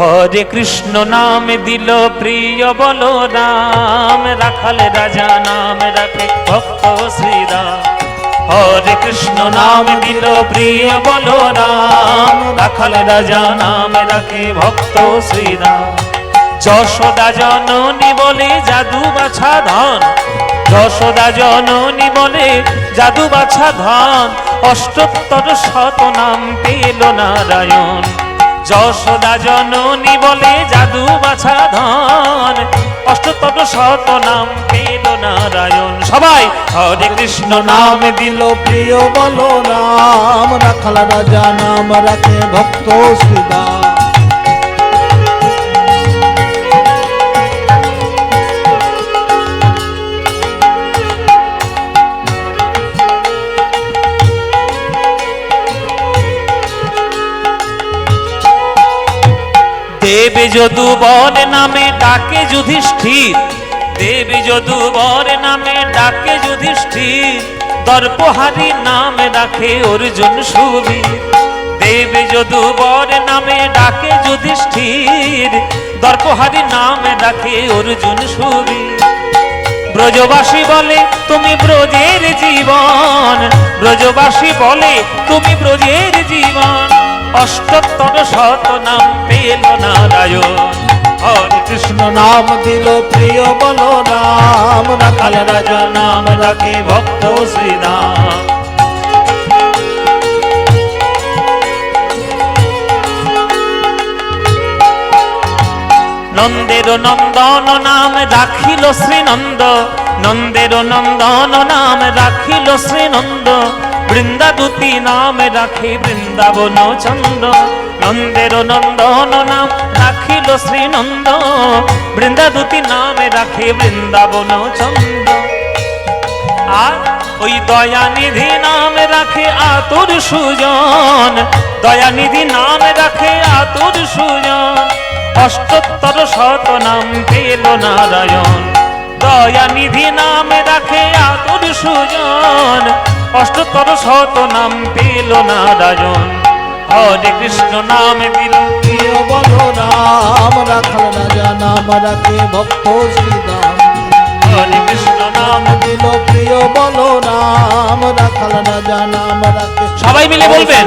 হরে কৃষ্ণ নাম দিল প্রিয় বল রাম, রাখাল রাজা নাম রাখে ভক্ত শ্রীরাম। হরে কৃষ্ণ নাম দিল প্রিয় বল রাম, রাখাল রাজা নাম রাখে ভক্ত শ্রীরাম। যশোদা জননী বলে জাদু বাছা ধন যশোদা জননী বলে জাদু বাছা ধন অষ্টোত্তর শত নাম পেল নারায়ণ। যশোদা জননী বলে জাদু বাছা ধন। অষ্টত শত নাম পেল নারায়ণ। সবাই, হরে কৃষ্ণ নাম দিল প্রিয় বলো নাম। রাখাল রাজা নাম রাখে ভক্ত শ্রীদাম দেব যদু বর নামে ডাকে যুধিষ্ঠির। দেব যদু বর নামে ডাকে যুধিষ্ঠির। দর্পহারি নামে ডাকে অর্জুন সুবীর। দেব যদু বর নামে ডাকে যুধিষ্ঠির। দর্পহারি নামে ডাকে অর্জুন সুবীর। ব্রজবাসী বলে, তুমি ব্রজের জীবন। ব্রজবাসী বলে, তুমি ব্রজের জীবন। অষ্টোত্তর শত নাম পেল নারায়ণ। হরে কৃষ্ণ নাম দিল প্রিয় বলো রাম রাখাল রাজা নাম রাখে ভক্ত শ্রীরাম। নন্দের নন্দন নাম রাখিল শ্রীনন্দ, নন্দের নন্দন নাম রাখিল শ্রীনন্দ। বৃন্দাদূতি নাম রাখি বৃন্দাবন চন্দ্র নন্দের নন্দন নাম রাখিল শ্রীনন্দ। বৃন্দাদূতি নামে রাখে বৃন্দাবন চন্দ্র আর ওই দয়ানিধি নাম রাখে আতুর সুজন, দয়ানিধি নাম রাখে আতুর সুজন। অষ্টোত্তর শত নাম পেল নারায়ণ, দয়ানিধি নাম রাখে আতুর সুজন। অষ্টোত্তর শত নাম পেল নারায়ণ। হরে কৃষ্ণ নাম দিল প্রিয় বলো রাম রাখাল রাজা নাম রাখে ভক্ত হরে কৃষ্ণ নাম দিল প্রিয় বলো রাম রাখাল রাজা নাম রাখে সবাই মিলে বলবেন।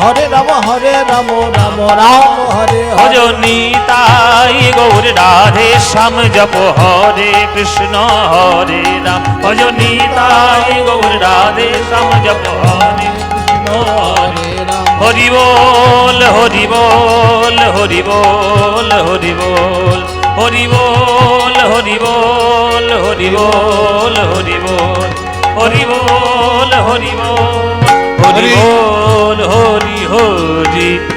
হরে রাম হরে রাম রাম রাম হরে হরে। ভজনী তাই গৌর রাধে শ্যাম জপ হরে কৃষ্ণ হরে রাম। ভজনী তাই গৌর রাধে শ্যাম জপ হরে কৃষ্ণ হরে রাম। হরি বল হরি বল হরি বল হরি বল হরি বল হরি বল হরি বল হরি বল হরি বল হরি বল হরি বল feet.